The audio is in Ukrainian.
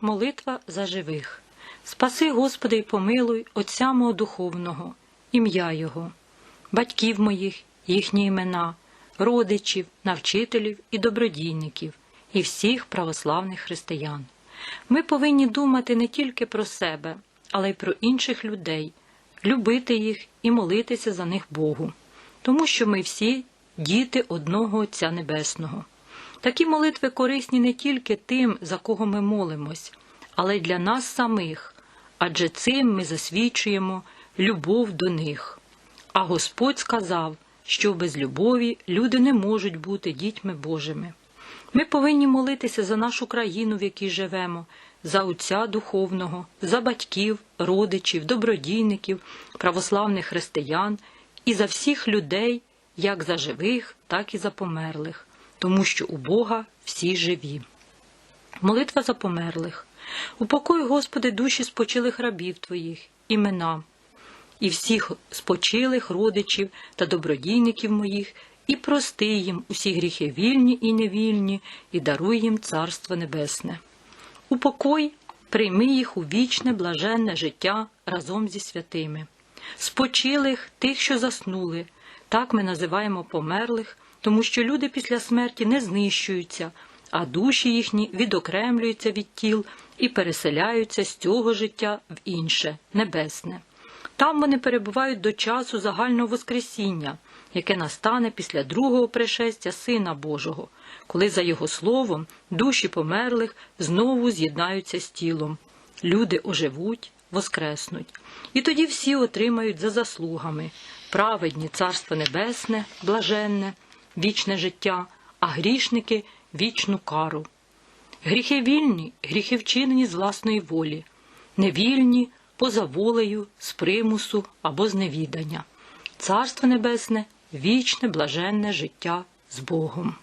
Молитва за живих. Спаси, Господи, і помилуй Отця мого духовного, ім'я Його, батьків моїх, їхні імена, родичів, навчителів і добродійників, і всіх православних християн. Ми повинні думати не тільки про себе, але й про інших людей, любити їх і молитися за них Богу, тому що ми всі діти одного Отця Небесного. Такі молитви корисні не тільки тим, за кого ми молимось, але й для нас самих, адже цим ми засвідчуємо любов до них. А Господь сказав, що без любові люди не можуть бути дітьми Божими. Ми повинні молитися за нашу країну, в якій живемо, за Отця Духовного, за батьків, родичів, добродійників, православних християн і за всіх людей, як за живих, так і за померлих, тому що у Бога всі живі. Молитва за померлих. Упокой, Господи, душі спочилих рабів Твоїх, імена, і всіх спочилих родичів та добродійників моїх, і прости їм усі гріхи вільні і невільні, і даруй їм Царство Небесне. Упокой, прийми їх у вічне, блаженне життя разом зі святими. Спочилих тих, що заснули, так ми називаємо померлих, тому що люди після смерті не знищуються, а душі їхні відокремлюються від тіл і переселяються з цього життя в інше, небесне. Там вони перебувають до часу загального Воскресіння, яке настане після другого пришестя Сина Божого, коли за Його словом душі померлих знову з'єднаються з тілом. Люди оживуть, воскреснуть. І тоді всі отримають за заслугами праведні Царство Небесне, блаженне, вічне життя, а грішники вічну кару. Гріхи вільні, гріхи вчинені з власної волі, невільні поза волею, з примусу або з невідання. Царство Небесне вічне блаженне життя з Богом.